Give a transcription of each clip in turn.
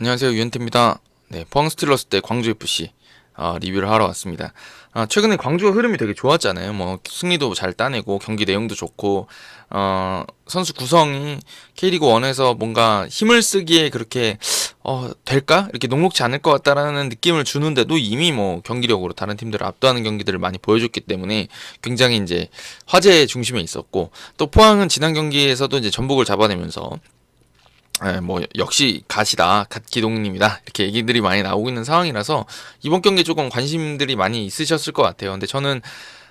안녕하세요 유현태입니다. 네, 포항 스틸러스 대 광주 FC 어, 리뷰를 하러 왔습니다. 아, 최근에 광주가 흐름이 되게 좋았잖아요. 뭐 승리도 잘 따내고 경기 내용도 좋고 어, 선수 구성이 K리그 1에서 뭔가 힘을 쓰기에 그렇게 어, 될까 이렇게 녹록지 않을 것 같다라는 느낌을 주는데도 이미 뭐 경기력으로 다른 팀들을 압도하는 경기들을 많이 보여줬기 때문에 굉장히 이제 화제의 중심에 있었고 또 포항은 지난 경기에서도 이제 전북을 잡아내면서 예, 뭐 역시 갓이다, 갓 기동님이다 이렇게 얘기들이 많이 나오고 있는 상황이라서 이번 경기 조금 관심들이 많이 있으셨을 것 같아요. 근데 저는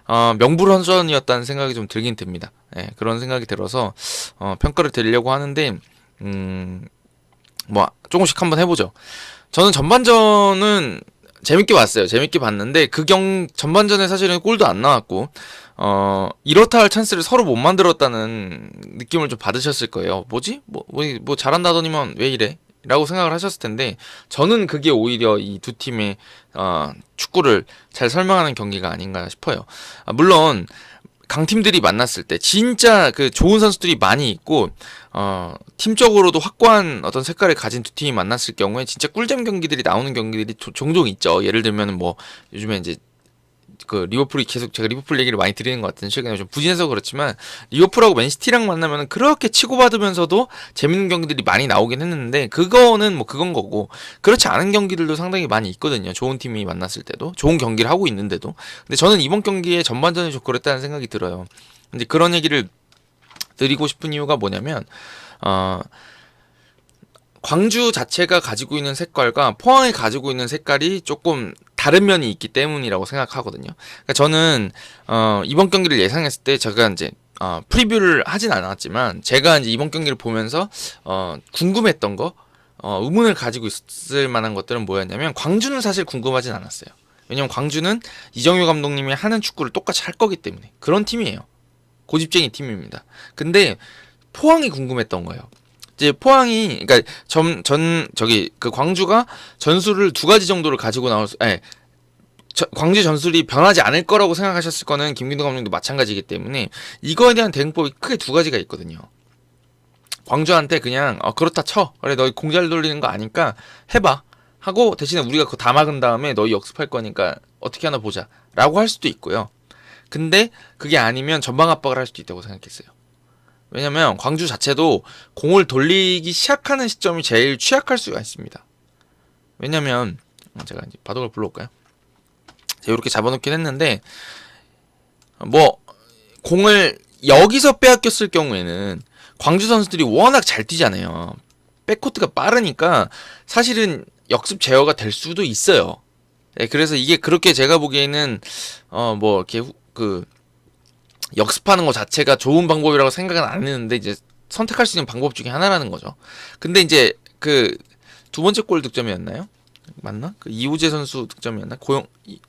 어, 명불허전이었다는 생각이 좀 들긴 듭니다. 예, 그런 생각이 들어서 어, 평가를 드리려고 하는데 음, 뭐 조금씩 한번 해보죠. 저는 전반전은 재밌게 봤어요. 재밌게 봤는데 그 경 전반전에 사실은 골도 안 나왔고 어 이렇다 할 찬스를 서로 못 만들었다는 느낌을 좀 받으셨을 거예요. 뭐지? 뭐, 뭐, 뭐 잘한다더니만 왜 이래? 라고 생각을 하셨을 텐데 저는 그게 오히려 이 두 팀의 어, 축구를 잘 설명하는 경기가 아닌가 싶어요. 아, 물론 강팀들이 만났을 때 진짜 그 좋은 선수들이 많이 있고 어 팀적으로도 확고한 어떤 색깔을 가진 두 팀이 만났을 경우에 진짜 꿀잼 경기들이 나오는 경기들이 조, 종종 있죠. 예를 들면 뭐 요즘에 이제 그 리버풀이 계속 제가 리버풀 얘기를 많이 드리는 것 같은 최근에 좀 부진해서 그렇지만 리버풀하고 맨시티랑 만나면 그렇게 치고받으면서도 재밌는 경기들이 많이 나오긴 했는데 그거는 뭐 그건 거고 그렇지 않은 경기들도 상당히 많이 있거든요. 좋은 팀이 만났을 때도 좋은 경기를 하고 있는데도 근데 저는 이번 경기에 전반전이 좀 그랬다는 생각이 들어요. 근데 그런 얘기를 드리고 싶은 이유가 뭐냐면 어 광주 자체가 가지고 있는 색깔과 포항이 가지고 있는 색깔이 조금 다른 면이 있기 때문이라고 생각하거든요. 그러니까 저는 어, 이번 경기를 예상했을 때 제가 이제 어, 프리뷰를 하진 않았지만 제가 이제 이번 경기를 보면서 어, 궁금했던 거 어, 의문을 가지고 있을 만한 것들은 뭐였냐면 광주는 사실 궁금하진 않았어요. 왜냐면 광주는 이정효 감독님이 하는 축구를 똑같이 할 거기 때문에 그런 팀이에요. 고집쟁이 팀입니다. 근데 포항이 궁금했던 거예요. 이제 포항이 그러니까 전, 전 저기 그 광주가 전술을 두 가지 정도를 가지고 나올 수, 예. 저, 광주 전술이 변하지 않을 거라고 생각하셨을 거는 김균도 감독도 마찬가지이기 때문에 이거에 대한 대응법이 크게 두 가지가 있거든요. 광주한테 그냥 어, 그렇다 쳐 그래 너희 공잘 돌리는 거 아니까 해봐 하고 대신에 우리가 그거 다 막은 다음에 너희 역습할 거니까 어떻게 하나 보자라고 할 수도 있고요. 근데 그게 아니면 전방 압박을 할 수도 있다고 생각했어요. 왜냐면 광주 자체도 공을 돌리기 시작하는 시점이 제일 취약할 수가 있습니다. 왜냐면 제가 이제 바둑을 불러올까요? 제가 이렇게 잡아놓긴 했는데 뭐 공을 여기서 빼앗겼을 경우에는 광주 선수들이 워낙 잘 뛰잖아요. 백코트가 빠르니까 사실은 역습 제어가 될 수도 있어요. 네, 그래서 이게 그렇게 제가 보기에는 어 뭐 이렇게 그 역습하는 것 자체가 좋은 방법이라고 생각은 안 했는데 이제 선택할 수 있는 방법 중에 하나라는 거죠. 근데 이제 그 두 번째 골 득점이었나요? 맞나? 그 이우재 선수 득점이었나? 고영 이...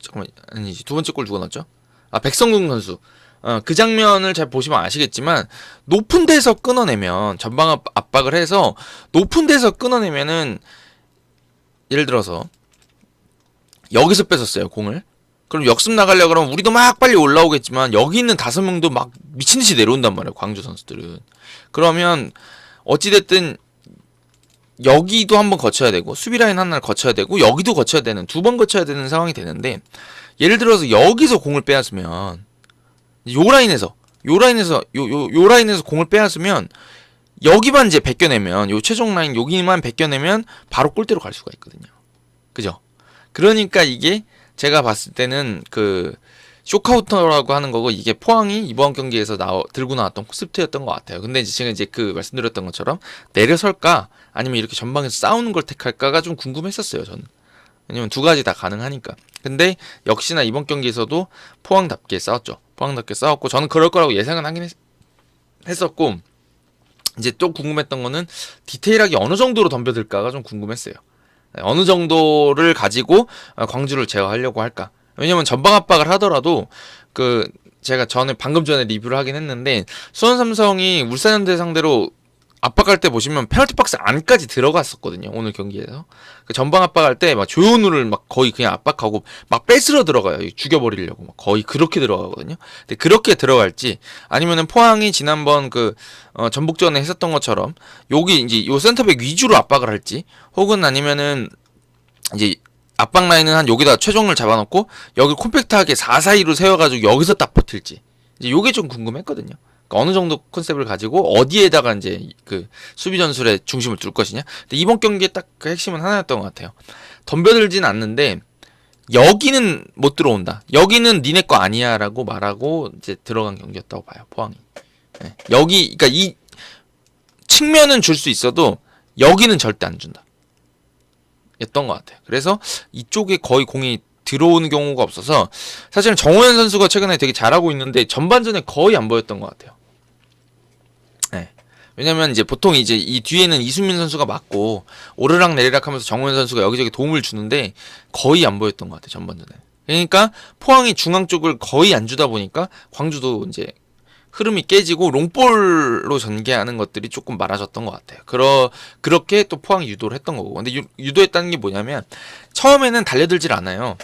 잠깐만 아니지 두 번째 골 누가 넣었죠? 아 백성궁 선수. 어, 그 장면을 잘 보시면 아시겠지만 높은 데서 끊어내면 전방 압박을 해서 높은 데서 끊어내면은 예를 들어서 여기서 뺏었어요 공을 그럼 역습 나가려 그러면 우리도 막 빨리 올라오겠지만 여기 있는 다섯 명도 막 미친 듯이 내려온단 말이에요. 광주 선수들은. 그러면 어찌 됐든 여기도 한번 거쳐야 되고 수비 라인 하나를 거쳐야 되고 여기도 거쳐야 되는 두 번 거쳐야 되는 상황이 되는데 예를 들어서 여기서 공을 빼앗으면 요 라인에서 요 라인에서 요 요 요 라인에서 공을 빼앗으면 여기만 이제 벗겨내면 요 최종 라인 여기만 벗겨내면 바로 골대로 갈 수가 있거든요. 그죠? 그러니까 이게 제가 봤을 때는 그 쇼카우터라고 하는 거고 이게 포항이 이번 경기에서 나와 들고 나왔던 콘셉트였던 것 같아요. 근데 이제 제가 이제 그 말씀드렸던 것처럼 내려설까 아니면 이렇게 전방에서 싸우는 걸 택할까가 좀 궁금했었어요. 저는 왜냐면 두 가지 다 가능하니까. 근데 역시나 이번 경기에서도 포항답게 싸웠죠. 포항답게 싸웠고 저는 그럴 거라고 예상은 하긴 했, 했었고 이제 또 궁금했던 거는 디테일하게 어느 정도로 덤벼들까가 좀 궁금했어요. 네, 어느 정도를 가지고 어, 광주를 제어하려고 할까? 왜냐면 전방 압박을 하더라도 그 제가 전에 방금 전에 리뷰를 하긴 했는데 수원 삼성이 울산현대 상대로 압박할 때 보시면 페널티 박스 안까지 들어갔었거든요. 오늘 경기에서. 그 전방 압박할 때 막 조현우를 막 거의 그냥 압박하고 막 뺏으러 들어가요. 죽여버리려고 막 거의 그렇게 들어가거든요. 근데 그렇게 들어갈지 아니면은 포항이 지난번 그 어, 전북전에 했었던 것처럼 여기 이제 요 센터백 위주로 압박을 할지 혹은 아니면은 이제 압박 라인은 한 여기다 최종을 잡아놓고 여기 콤팩트하게 4-4-2로 세워가지고 여기서 딱 버틸지 이제 요게 좀 궁금했거든요. 그러니까 어느 정도 컨셉을 가지고 어디에다가 이제 그 수비 전술의 중심을 둘 것이냐. 근데 이번 경기에 딱 그 핵심은 하나였던 것 같아요. 덤벼들진 않는데 여기는 못 들어온다. 여기는 니네 거 아니야라고 말하고 이제 들어간 경기였다고 봐요. 포항이. 예. 여기 그러니까 이 측면은 줄 수 있어도 여기는 절대 안 준다. 였던 것 같아요. 그래서 이쪽에 거의 공이 들어오는 경우가 없어서 사실은 정호연 선수가 최근에 되게 잘하고 있는데 전반전에 거의 안 보였던 것 같아요. 네. 왜냐면 이제 보통 이제 이 뒤에는 이수민 선수가 맞고 오르락 내리락 하면서 정호연 선수가 여기저기 도움을 주는데 거의 안 보였던 것 같아요. 전반전에. 그러니까 포항이 중앙 쪽을 거의 안 주다 보니까 광주도 이제 흐름이 깨지고 롱볼로 전개하는 것들이 조금 많아졌던 것 같아요. 그러 그렇게 또 포항이 유도를 했던 거고. 근데 유, 유도했다는 게 뭐냐면 처음에는 달려들질 않아요.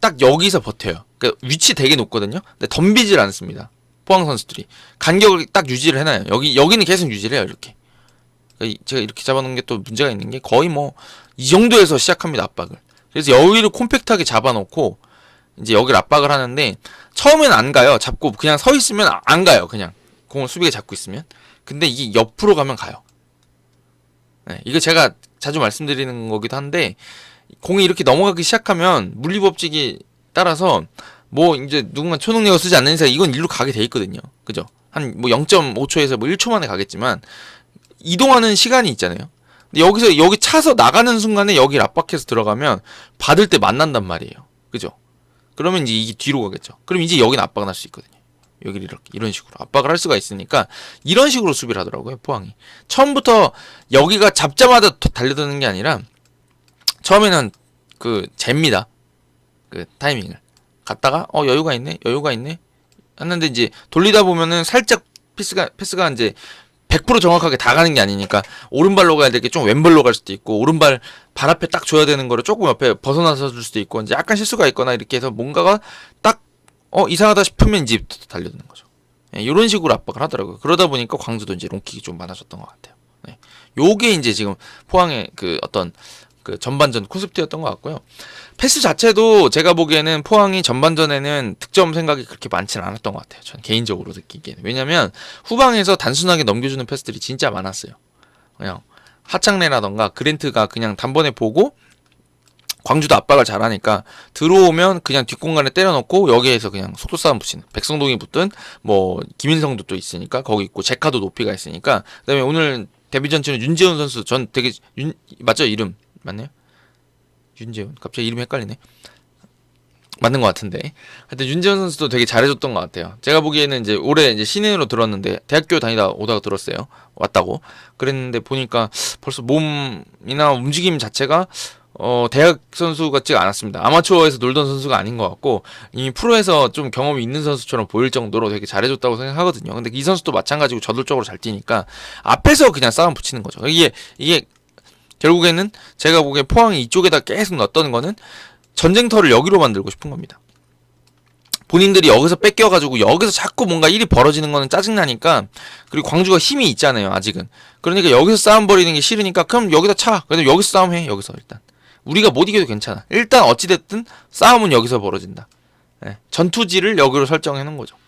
딱 여기서 버텨요. 그 위치 되게 높거든요. 근데 덤비질 않습니다. 포항 선수들이 간격을 딱 유지를 해놔요. 여기 여기는 계속 유지를 해요. 이렇게. 그러니까 제가 이렇게 잡아놓은 게 또 문제가 있는 게 거의 뭐 이 정도에서 시작합니다 압박을. 그래서 여기를 콤팩트하게 잡아놓고 이제 여기를 압박을 하는데 처음엔 안 가요. 잡고 그냥 서 있으면 안 가요. 그냥 공을 수비가 잡고 있으면. 근데 이게 옆으로 가면 가요. 네, 이거 제가 자주 말씀드리는 거기도 한데 공이 이렇게 넘어가기 시작하면 물리법칙이 따라서 뭐 이제 누군가 초능력을 쓰지 않는 이상 이건 일로 가게 돼 있거든요. 그죠? 한 뭐 0.5초에서 뭐 1초 만에 가겠지만 이동하는 시간이 있잖아요. 근데 여기서 여기 차서 나가는 순간에 여기를 압박해서 들어가면 받을 때 만난단 말이에요. 그죠? 그러면 이제 이게 뒤로 가겠죠. 그럼 이제 여기는 압박을 할 수 있거든요. 여기를 이렇게 이런 식으로 압박을 할 수가 있으니까 이런 식으로 수비를 하더라고요. 포항이 처음부터 여기가 잡자마자 더 달려드는 게 아니라 처음에는 그 잽니다. 그 타이밍을 갔다가 어 여유가 있네, 여유가 있네 했는데 이제 돌리다 보면은 살짝 패스가 패스가 이제 100% 정확하게 다 가는 게 아니니까 오른발로 가야 될 게 좀 왼발로 갈 수도 있고 오른발 발 앞에 딱 줘야 되는 거를 조금 옆에 벗어나서 줄 수도 있고 이제 약간 실수가 있거나 이렇게 해서 뭔가가 딱 어 이상하다 싶으면 이제 달려드는 거죠. 예, 이런 식으로 압박을 하더라고요. 그러다 보니까 광주도 이제 롱킥이 좀 많아졌던 것 같아요. 네. 요게 이제 지금 포항의 그 어떤 그 전반전 콘셉트였던 것 같고요. 패스 자체도 제가 보기에는 포항이 전반전에는 득점 생각이 그렇게 많지는 않았던 것 같아요. 전 개인적으로 느끼기에는. 왜냐면 후방에서 단순하게 넘겨주는 패스들이 진짜 많았어요. 그냥 하창래라던가 그랜트가 그냥 단번에 보고 광주도 압박을 잘하니까 들어오면 그냥 뒷공간에 때려넣고 여기에서 그냥 속도 싸움 붙이는 백성동이 붙든 뭐 김인성도 또 있으니까 거기 있고 제카도 높이가 있으니까 그다음에 오늘 데뷔 전 치는 윤재훈 선수 전 되게 윤 맞죠 이름 맞나요? 윤재훈 갑자기 이름이 헷갈리네. 맞는 것 같은데. 하여튼 윤재훈 선수도 되게 잘해줬던 것 같아요. 제가 보기에는 이제 올해 이제 신인으로 들었는데 대학교 다니다 오다가 들었어요. 왔다고. 그랬는데 보니까 벌써 몸이나 움직임 자체가 어, 대학 선수 같지가 않았습니다. 아마추어에서 놀던 선수가 아닌 것 같고, 이미 프로에서 좀 경험이 있는 선수처럼 보일 정도로 되게 잘해줬다고 생각하거든요. 근데 이 선수도 마찬가지고 저돌적으로 잘 뛰니까, 앞에서 그냥 싸움 붙이는 거죠. 이게, 이게, 결국에는 제가 보기에 포항이 이쪽에다 계속 넣었던 거는 전쟁터를 여기로 만들고 싶은 겁니다. 본인들이 여기서 뺏겨가지고 여기서 자꾸 뭔가 일이 벌어지는 거는 짜증나니까 그리고 광주가 힘이 있잖아요 아직은. 그러니까 여기서 싸움 벌이는 게 싫으니까 그럼 여기다 차. 그래도 여기서 싸움해 여기서 일단. 우리가 못 이겨도 괜찮아. 일단 어찌됐든 싸움은 여기서 벌어진다. 예, 전투지를 여기로 설정해 놓은 거죠. 예,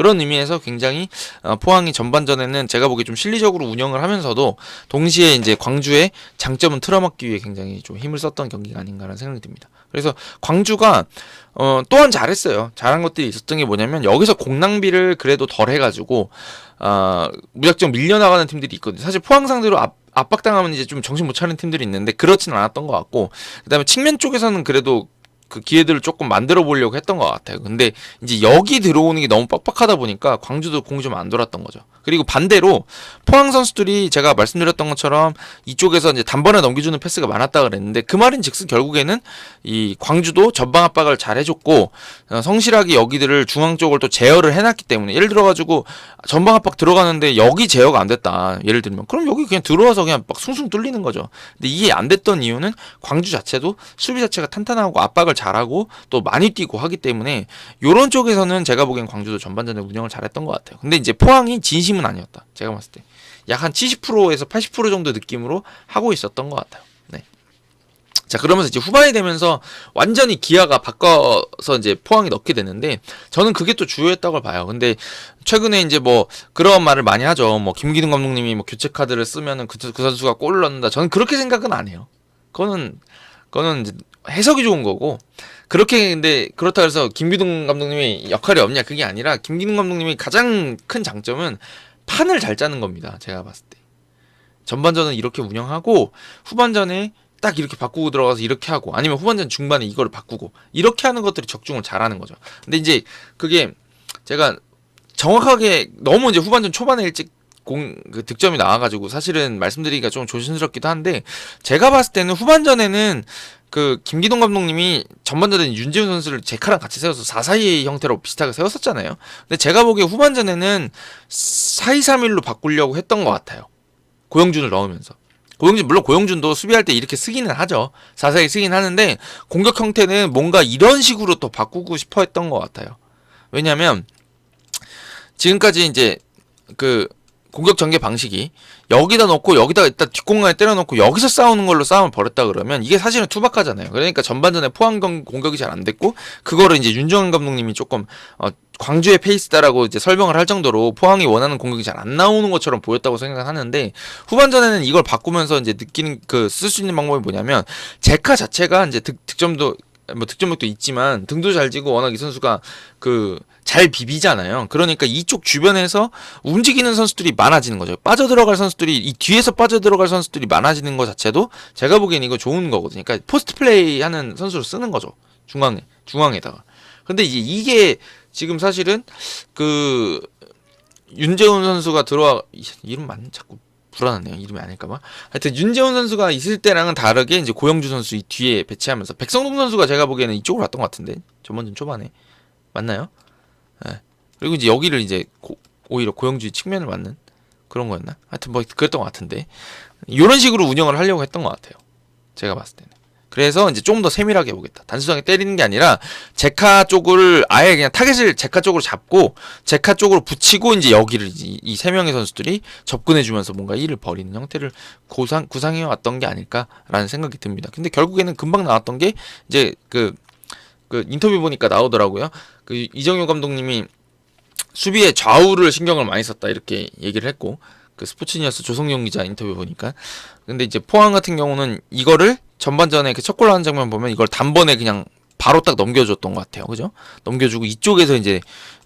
그런 의미에서 굉장히 어, 포항이 전반전에는 제가 보기에 좀 실리적으로 운영을 하면서도 동시에 이제 광주의 장점은 틀어막기 위해 굉장히 좀 힘을 썼던 경기가 아닌가라는 생각이 듭니다. 그래서 광주가 어, 또한 잘했어요. 잘한 것들이 있었던 게 뭐냐면 여기서 공낭비를 그래도 덜 해가지고 어, 무작정 밀려나가는 팀들이 있거든요. 사실 포항 상대로 압, 압박당하면 이제 좀 정신 못 차리는 팀들이 있는데 그렇지는 않았던 것 같고 그다음에 측면 쪽에서는 그래도 그 기회들을 조금 만들어 보려고 했던 것 같아요. 근데 이제 여기 들어오는 게 너무 빡빡하다 보니까 광주도 공이 좀 안 돌았던 거죠. 그리고 반대로 포항 선수들이 제가 말씀드렸던 것처럼 이쪽에서 이제 단번에 넘겨주는 패스가 많았다 그랬는데 그 말인 즉슨 결국에는 이 광주도 전방 압박을 잘 해줬고 어, 성실하게 여기들을 중앙 쪽을 또 제어를 해놨기 때문에 예를 들어가지고 전방 압박 들어가는데 여기 제어가 안 됐다 예를 들면 그럼 여기 그냥 들어와서 그냥 막 숭숭 뚫리는 거죠. 근데 이게 안 됐던 이유는 광주 자체도 수비 자체가 탄탄하고 압박을 잘하고 또 많이 뛰고 하기 때문에 요런 쪽에서는 제가 보기엔 광주도 전반전에 운영을 잘했던 것 같아요. 근데 이제 포항이 진심 은 아니었다. 제가 봤을 때. 약 한 70%에서 80% 정도 느낌으로 하고 있었던 것 같아요. 네. 자, 그러면서 이제 후반이 되면서 완전히 기아가 바꿔서 이제 포항이 넣게 되는데 저는 그게 또 주요했다고 봐요. 근데 최근에 이제 뭐 그런 말을 많이 하죠. 뭐 김기동 감독님이 뭐 교체 카드를 쓰면은 그, 그 선수가 골을 넣는다. 저는 그렇게 생각은 안 해요. 그거는 그거는 이제 해석이 좋은 거고 그렇게 근데 그렇다 해서 김기동 감독님이 역할이 없냐 그게 아니라 김기동 감독님이 가장 큰 장점은 판을 잘 짜는 겁니다. 제가 봤을 때. 전반전은 이렇게 운영하고 후반전에 딱 이렇게 바꾸고 들어가서 이렇게 하고 아니면 후반전 중반에 이거를 바꾸고 이렇게 하는 것들이 적중을 잘하는 거죠. 근데 이제 그게 제가 정확하게 너무 이제 후반전 초반에 일찍 공, 그 득점이 나와가지고 사실은 말씀드리기가 좀 조심스럽기도 한데 제가 봤을 때는 후반전에는 그 김기동 감독님이 전반전에 윤재훈 선수를 제카랑 같이 세워서 4-4-2 형태로 비슷하게 세웠었잖아요. 근데 제가 보기에 후반전에는 4-2-3-1로 바꾸려고 했던 것 같아요. 고영준을 넣으면서. 고영준 물론 고영준도 수비할 때 이렇게 쓰기는 하죠. 4-4-2 쓰긴 하는데 공격 형태는 뭔가 이런 식으로 또 바꾸고 싶어 했던 것 같아요. 왜냐면 지금까지 이제 그 공격 전개 방식이 여기다 놓고 여기다 일단 뒷공간에 때려놓고 여기서 싸우는 걸로 싸움을 벌였다 그러면 이게 사실은 투박하잖아요. 그러니까 전반전에 포항 공격이 잘 안 됐고 그거를 이제 윤정환 감독님이 조금 어, 광주의 페이스다라고 이제 설명을 할 정도로 포항이 원하는 공격이 잘 안 나오는 것처럼 보였다고 생각을 하는데 후반전에는 이걸 바꾸면서 이제 느끼는 그 쓸 수 있는 방법이 뭐냐면 제카 자체가 이제 득, 득점도 뭐 득점력도 있지만 등도 잘 지고 워낙 이 선수가 그 잘 비비잖아요. 그러니까 이쪽 주변에서 움직이는 선수들이 많아지는 거죠. 빠져들어갈 선수들이 이 뒤에서 빠져들어갈 선수들이 많아지는 것 자체도 제가 보기엔 이거 좋은 거거든요. 그러니까 포스트 플레이 하는 선수를 쓰는 거죠. 중앙에 중앙에다가. 근데 이제 이게 지금 사실은 그 윤재훈 선수가 들어와 이름 맞는 자꾸 불안하네요. 이름이 아닐까봐. 하여튼 윤재훈 선수가 있을 때랑은 다르게 이제 고영주 선수 이 뒤에 배치하면서 백성동 선수가 제가 보기에는 이쪽으로 왔던 것 같은데 전반전 초반에 맞나요? 네. 그리고 이제 여기를 이제 고, 오히려 고영주의 측면을 맞는 그런 거였나? 하여튼 뭐 그랬던 것 같은데 이런 식으로 운영을 하려고 했던 것 같아요. 제가 봤을 때는. 그래서 이제 좀더 세밀하게 보겠다. 단순하게 때리는 게 아니라 제카 쪽을 아예 그냥 타겟을 제카 쪽으로 잡고 제카 쪽으로 붙이고 이제 여기를 이 세 명의 선수들이 접근해 주면서 뭔가 일을 벌이는 형태를 고상 구상해 왔던 게 아닐까라는 생각이 듭니다. 근데 결국에는 금방 나왔던 게 이제 그, 그 인터뷰 보니까 나오더라고요. 그 이정효 감독님이 수비에 좌우를 신경을 많이 썼다 이렇게 얘기를 했고 그 스포츠니어스 조성용 기자 인터뷰 보니까 근데 이제 포항 같은 경우는 이거를 전반전에 그 첫골 나는 장면 보면 이걸 단번에 그냥 바로 딱 넘겨줬던 것 같아요. 그죠? 넘겨주고 이쪽에서 이제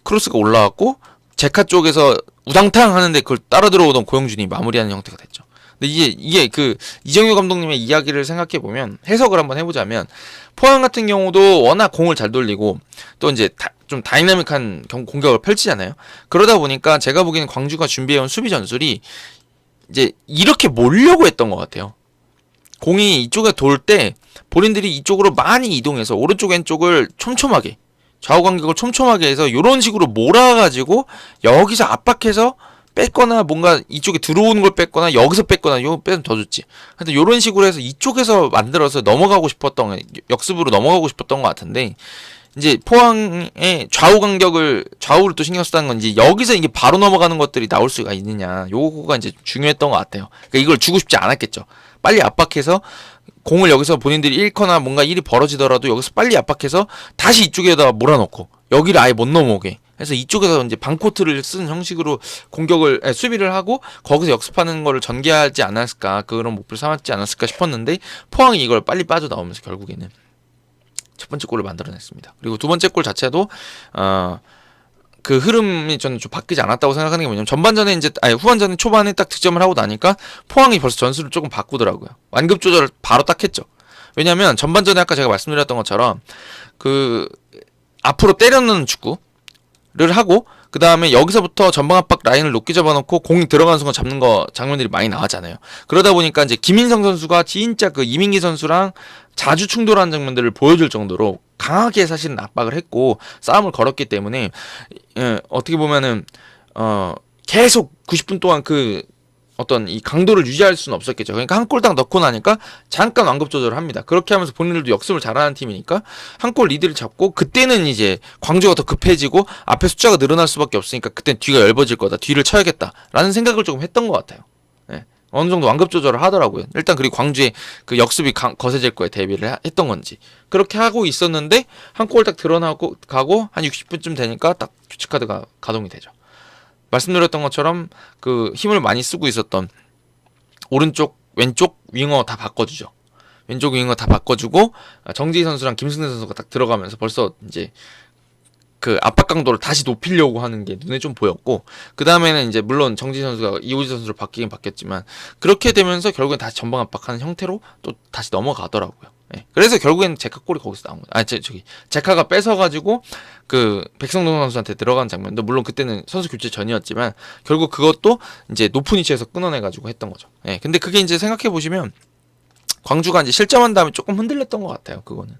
크로스가 올라왔고 제카 쪽에서 우당탕 하는데 그걸 따라 들어오던 고영준이 마무리하는 형태가 됐죠. 근데 이게 이게 그 이정효 감독님의 이야기를 생각해 보면 해석을 한번 해보자면 포항 같은 경우도 워낙 공을 잘 돌리고 또 이제 다, 좀 다이나믹한 공격을 펼치잖아요. 그러다 보니까 제가 보기에는 광주가 준비해온 수비 전술이 이제 이렇게 몰려고 했던 것 같아요. 공이 이쪽에 돌 때 본인들이 이쪽으로 많이 이동해서 오른쪽 왼쪽을 촘촘하게 좌우 간격을 촘촘하게 해서 이런 식으로 몰아가지고 여기서 압박해서 뺐거나 뭔가 이쪽에 들어오는 걸 뺐거나 여기서 뺐거나 요 빼면 더 좋지. 하여튼 이런 식으로 해서 이쪽에서 만들어서 넘어가고 싶었던 역습으로 넘어가고 싶었던 것 같은데 이제 포항의 좌우 간격을 좌우를 또 신경 쓰다는 건 이제 여기서 이게 바로 넘어가는 것들이 나올 수가 있느냐 요거가 이제 중요했던 것 같아요. 그러니까 이걸 주고 싶지 않았겠죠. 빨리 압박해서 공을 여기서 본인들이 잃거나 뭔가 일이 벌어지더라도 여기서 빨리 압박해서 다시 이쪽에다 몰아넣고 여기를 아예 못 넘어오게 해서 이쪽에서 이제 방코트를 쓰는 형식으로 공격을 에, 수비를 하고 거기서 역습하는 거를 전개하지 않았을까 그런 목표를 삼았지 않았을까 싶었는데 포항이 이걸 빨리 빠져나오면서 결국에는 첫 번째 골을 만들어냈습니다. 그리고 두 번째 골 자체도 어 그 흐름이 저는 좀 바뀌지 않았다고 생각하는 게 뭐냐면 전반전에 이제 아니 후반전에 초반에 딱 득점을 하고 나니까 포항이 벌써 전술을 조금 바꾸더라고요. 완급 조절을 바로 딱 했죠. 왜냐면 전반전에 아까 제가 말씀드렸던 것처럼 그 앞으로 때려넣는 축구 하고 그 다음에 여기서부터 전방 압박 라인을 높게 잡아놓고 공이 들어가는 순간 잡는 거 장면들이 많이 나왔잖아요. 그러다 보니까 이제 김인성 선수가 진짜 그 이민기 선수랑 자주 충돌하는 장면들을 보여줄 정도로 강하게 사실은 압박을 했고 싸움을 걸었기 때문에 예, 어떻게 보면은 어 계속 90분 동안 그 어떤 이 강도를 유지할 수는 없었겠죠. 그러니까 한골딱 넣고 나니까 잠깐 완급 조절을 합니다. 그렇게 하면서 본인들도 역습을 잘하는 팀이니까 한 골 리드를 잡고 그때는 이제 광주가 더 급해지고 앞에 숫자가 늘어날 수밖에 없으니까 그땐 뒤가 얇아질 거다. 뒤를 쳐야겠다라는 생각을 조금 했던 것 같아요. 예. 어느 정도 완급 조절을 하더라고요. 일단 그리고 광주의 그 역습이 강, 거세질 거에 대비를 하- 했던 건지 그렇게 하고 있었는데 한 골 딱 드러나고 가고 한 60분쯤 되니까 딱 규칙 카드가 가동이 되죠. 말씀드렸던 것처럼 그 힘을 많이 쓰고 있었던 오른쪽 왼쪽 윙어 다 바꿔주죠. 왼쪽 윙어 다 바꿔주고 아, 정지희 선수랑 김승대 선수가 딱 들어가면서 벌써 이제 그 압박 강도를 다시 높이려고 하는 게 눈에 좀 보였고 그 다음에는 이제 물론 정지희 선수가 이호지 선수로 바뀌긴 바뀌었지만 그렇게 되면서 결국엔 다시 전방 압박하는 형태로 또 다시 넘어가더라고요. 예. 그래서 결국엔 제카 골이 거기서 나온 거예요. 아, 제, 저기 제카가 뺏어가지고 그 백성동 선수한테 들어간 장면도 물론 그때는 선수 교체 전이었지만 결국 그것도 이제 높은 위치에서 끊어내가지고 했던 거죠. 예. 근데 그게 이제 생각해 보시면 광주가 이제 실점한 다음에 조금 흔들렸던 것 같아요. 그거는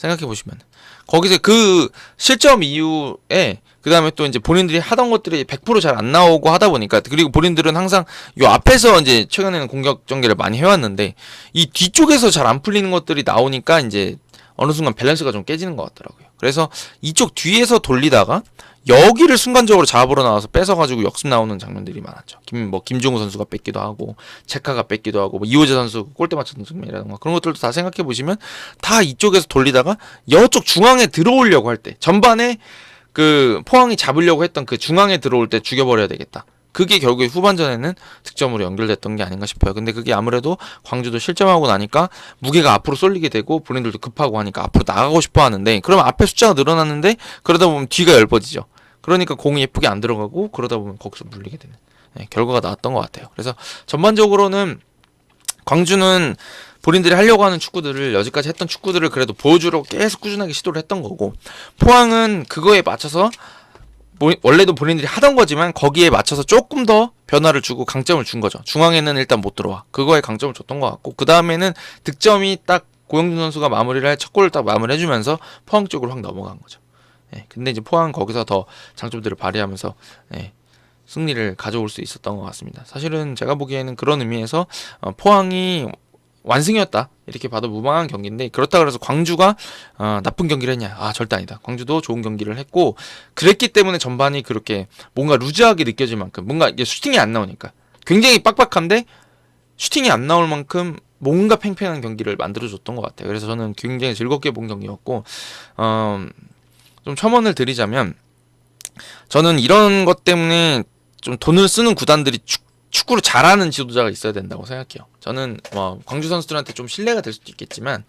생각해 보시면 거기서 그 실점 이후에 그 다음에 또 이제 본인들이 하던 것들이 100%잘 안 나오고 하다 보니까 그리고 본인들은 항상 요 앞에서 이제 최근에는 공격 전개를 많이 해왔는데 이 뒤쪽에서 잘 안 풀리는 것들이 나오니까 이제 어느 순간 밸런스가 좀 깨지는 것 같더라고요. 그래서 이쪽 뒤에서 돌리다가 여기를 순간적으로 잡으러 나와서 뺏어가지고 역습 나오는 장면들이 많았죠. 김 뭐 김종우 선수가 뺏기도 하고 체카가 뺏기도 하고 뭐 이호재 선수 골대 맞췄던 장면이라던가 그런 것들도 다 생각해 보시면 다 이쪽에서 돌리다가 여쪽 중앙에 들어오려고 할 때 전반에 그 포항이 잡으려고 했던 그 중앙에 들어올 때 죽여버려야 되겠다. 그게 결국에 후반전에는 득점으로 연결됐던 게 아닌가 싶어요. 근데 그게 아무래도 광주도 실점하고 나니까 무게가 앞으로 쏠리게 되고 본인들도 급하고 하니까 앞으로 나가고 싶어 하는데 그러면 앞에 숫자가 늘어났는데 그러다 보면 뒤가 얇아지죠. 그러니까 공이 예쁘게 안 들어가고 그러다 보면 거기서 물리게 되는 네, 결과가 나왔던 것 같아요. 그래서 전반적으로는 광주는 본인들이 하려고 하는 축구들을 여지까지 했던 축구들을 그래도 보여주려고 계속 꾸준하게 시도를 했던 거고 포항은 그거에 맞춰서 뭐- 원래도 본인들이 하던 거지만 거기에 맞춰서 조금 더 변화를 주고 강점을 준 거죠. 중앙에는 일단 못 들어와. 그거에 강점을 줬던 것 같고 그 다음에는 득점이 딱 고영준 선수가 마무리를 할 첫 골을 딱 마무리해주면서 포항 쪽으로 확 넘어간 거죠. 예, 근데 이제 포항 거기서 더 장점들을 발휘하면서 예, 승리를 가져올 수 있었던 것 같습니다. 사실은 제가 보기에는 그런 의미에서 어, 포항이 완승이었다. 이렇게 봐도 무방한 경기인데 그렇다 그래서 광주가 어, 나쁜 경기를 했냐? 아 절대 아니다. 광주도 좋은 경기를 했고 그랬기 때문에 전반이 그렇게 뭔가 루즈하게 느껴질 만큼 뭔가 이게 슈팅이 안 나오니까. 굉장히 빡빡한데 슈팅이 안 나올 만큼 뭔가 팽팽한 경기를 만들어줬던 것 같아요. 그래서 저는 굉장히 즐겁게 본 경기였고 어, 좀 첨언을 드리자면 저는 이런 것 때문에 좀 돈을 쓰는 구단들이 축, 축구를 잘하는 지도자가 있어야 된다고 생각해요. 저는 뭐 광주 선수들한테 좀 신뢰가 될 수도 있겠지만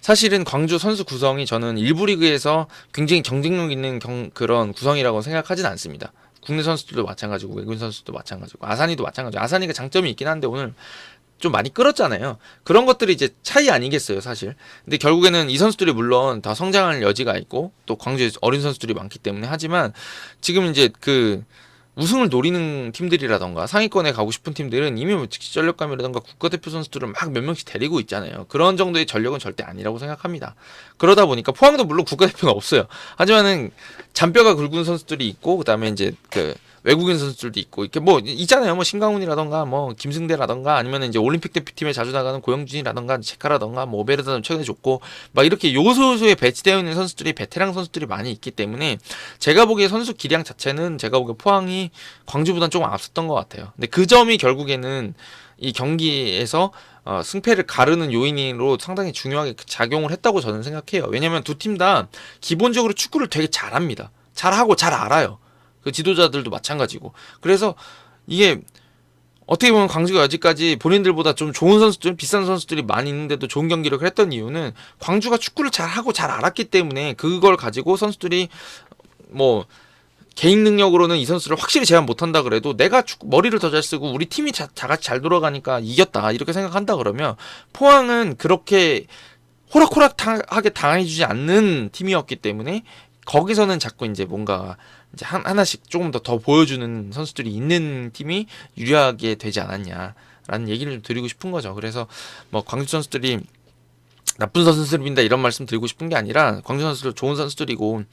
사실은 광주 선수 구성이 저는 일부 리그에서 굉장히 경쟁력 있는 경, 그런 구성이라고 생각하진 않습니다. 국내 선수들도 마찬가지고 외국인 선수도 마찬가지고 아산이도 마찬가지고 아산이가 장점이 있긴 한데 오늘 좀 많이 끌었잖아요. 그런 것들이 이제 차이 아니겠어요, 사실. 근데 결국에는 이 선수들이 물론 더 성장할 여지가 있고 또 광주에 어린 선수들이 많기 때문에 하지만 지금 이제 그 우승을 노리는 팀들이라던가 상위권에 가고 싶은 팀들은 이미 뭐 즉시 전력감이라던가 국가대표 선수들을 막 몇 명씩 데리고 있잖아요. 그런 정도의 전력은 절대 아니라고 생각합니다. 그러다 보니까 포항도 물론 국가대표가 없어요. 하지만은 잔뼈가 굵은 선수들이 있고 그다음에 이제 그 외국인 선수들도 있고 이렇게 뭐 있잖아요. 뭐 신강훈이라던가 뭐 김승대라던가 아니면 이제 올림픽 대표팀에 자주 나가는 고영준이라던가 체카라던가 뭐 오베르다는 최근에 좋고 막 이렇게 요소요소에 배치되어 있는 선수들이 베테랑 선수들이 많이 있기 때문에 제가 보기에 선수 기량 자체는 제가 보기에 포항이 광주보다는 조금 앞섰던 것 같아요. 근데 그 점이 결국에는 이 경기에서 어, 승패를 가르는 요인으로 상당히 중요하게 작용을 했다고 저는 생각해요. 왜냐면 두 팀 다 기본적으로 축구를 되게 잘합니다. 잘하고 잘 알아요. 그 지도자들도 마찬가지고. 그래서 이게 어떻게 보면 광주가 여지까지 본인들보다 좀 좋은 선수들, 비싼 선수들이 많이 있는데도 좋은 경기력을 했던 이유는 광주가 축구를 잘 하고 잘 알았기 때문에 그걸 가지고 선수들이 뭐 개인 능력으로는 이 선수를 확실히 제한 못한다 그래도 내가 축구, 머리를 더 잘 쓰고 우리 팀이 자, 다 같이 잘 돌아가니까 이겼다 이렇게 생각한다 그러면 포항은 그렇게 호락호락하게 당해주지 않는 팀이었기 때문에 거기서는 자꾸 이제 뭔가 이제 한, 하나씩 조금 더 더 보여주는 선수들이 있는 팀이 유리하게 되지 않았냐라는 얘기를 좀 드리고 싶은 거죠. 그래서 뭐 광주 선수들이 나쁜 선수들입니다 이런 말씀 드리고 싶은 게 아니라 광주 선수들 좋은 선수들이고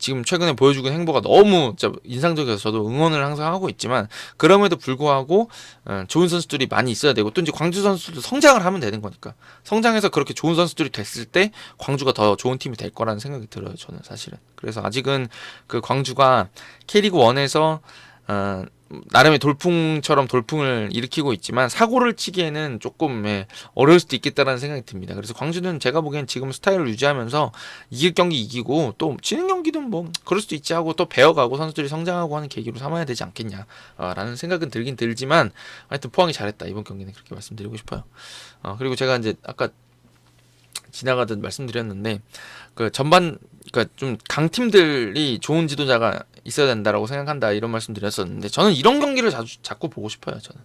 지금 최근에 보여주고 있는 행보가 너무 인상적이어서 저도 응원을 항상 하고 있지만 그럼에도 불구하고 어, 좋은 선수들이 많이 있어야 되고 또 이제 광주 선수들도 성장을 하면 되는 거니까. 성장해서 그렇게 좋은 선수들이 됐을 때 광주가 더 좋은 팀이 될 거라는 생각이 들어요 저는 사실은. 그래서 아직은 그 광주가 K리그 1에서 어, 나름의 돌풍처럼 돌풍을 일으키고 있지만 사고를 치기에는 조금 예, 어려울 수도 있겠다라는 생각이 듭니다. 그래서 광주는 제가 보기엔 지금 스타일을 유지하면서 이길 경기 이기고 또 지는 경기는 뭐 그럴 수도 있지 하고 또 배워가고 선수들이 성장하고 하는 계기로 삼아야 되지 않겠냐라는 생각은 들긴 들지만 하여튼 포항이 잘했다 이번 경기는 그렇게 말씀드리고 싶어요. 어, 그리고 제가 이제 아까 지나가듯 말씀드렸는데 그 전반 그러니까 좀 강팀들이 좋은 지도자가 있어야 된다라고 생각한다 이런 말씀 드렸었는데 저는 이런 경기를 자주 자꾸 보고 싶어요 저는.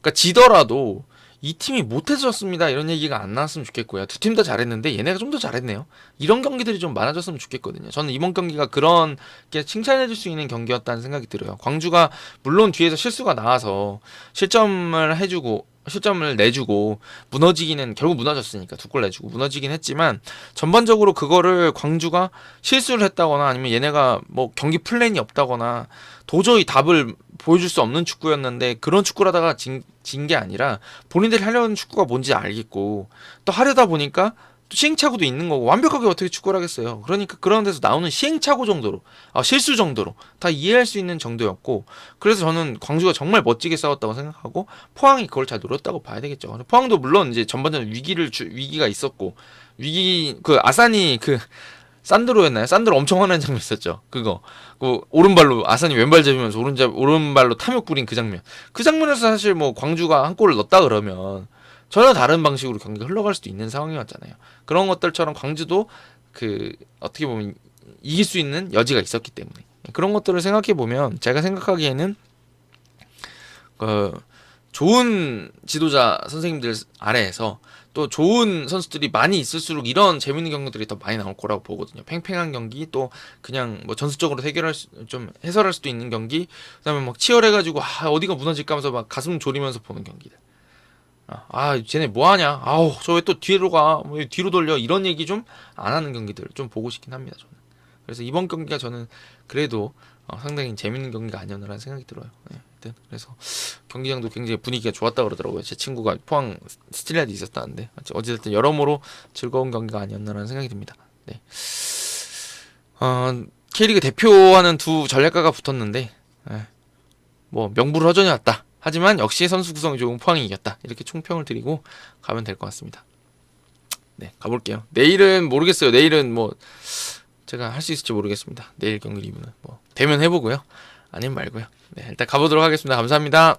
그러니까 지더라도 이 팀이 못해졌습니다 이런 얘기가 안 나왔으면 좋겠고요. 두 팀 다 잘했는데 얘네가 좀 더 잘했네요. 이런 경기들이 좀 많아졌으면 좋겠거든요. 저는 이번 경기가 그런 게 칭찬해줄 수 있는 경기였다는 생각이 들어요. 광주가 물론 뒤에서 실수가 나와서 실점을 해주고 실점을 내주고 무너지기는 결국 무너졌으니까 두 골 내주고 무너지긴 했지만 전반적으로 그거를 광주가 실수를 했다거나 아니면 얘네가 뭐 경기 플랜이 없다거나 도저히 답을 보여줄 수 없는 축구였는데 그런 축구를 하다가 진 게 아니라 본인들이 하려는 축구가 뭔지 알겠고 또 하려다 보니까 또 시행착오도 있는 거고 완벽하게 어떻게 축구를 하겠어요. 그러니까 그런 데서 나오는 시행착오 정도로 아, 실수 정도로 다 이해할 수 있는 정도였고 그래서 저는 광주가 정말 멋지게 싸웠다고 생각하고 포항이 그걸 잘 노렸다고 봐야 되겠죠. 포항도 물론 이제 전반전 위기를 주, 위기가 있었고 위기 그 아산이 그 산드로였나요? 산드로 엄청 화나는 장면 있었죠. 그거 그 오른발로 아산이 왼발 잡으면서 오른잡 오른발로 탐욕 부린 그 장면. 그 장면에서 사실 뭐 광주가 한 골을 넣었다 그러면 전혀 다른 방식으로 경기가 흘러갈 수도 있는 상황이었잖아요. 그런 것들처럼 광주도 그 어떻게 보면 이길 수 있는 여지가 있었기 때문에 그런 것들을 생각해 보면 제가 생각하기에는 그 좋은 지도자 선생님들 아래에서 또 좋은 선수들이 많이 있을수록 이런 재밌는 경기들이 더 많이 나올 거라고 보거든요. 팽팽한 경기 또 그냥 뭐 전술적으로 해결할 수, 좀 해설할 수도 있는 경기 그다음에 막 치열해가지고 아 어디가 무너질까 하면서 막 가슴 졸이면서 보는 경기들. 아, 아 쟤네 뭐 하냐? 아우 저 왜 또 뒤로 가? 왜 뒤로 돌려? 이런 얘기 좀 안 하는 경기들 좀 보고 싶긴 합니다 저는. 그래서 이번 경기가 저는 그래도 어, 상당히 재밌는 경기가 아니었나라는 생각이 들어요. 네, 그래서 경기장도 굉장히 분위기가 좋았다 그러더라고요. 제 친구가 포항 스틸라드 있었다는데 어찌됐든 여러모로 즐거운 경기가 아니었나라는 생각이 듭니다. 네. 어, K리그 대표하는 두 전략가가 붙었는데 네. 뭐 명불 허전이 왔다. 하지만 역시 선수 구성이 좋은 포항이 이겼다. 이렇게 총평을 드리고 가면 될 것 같습니다. 네, 가볼게요. 내일은 모르겠어요. 내일은 뭐 제가 할 수 있을지 모르겠습니다. 내일 경기 리뷰는 뭐 되면 해보고요. 아니면 말고요. 네, 일단 가보도록 하겠습니다. 감사합니다.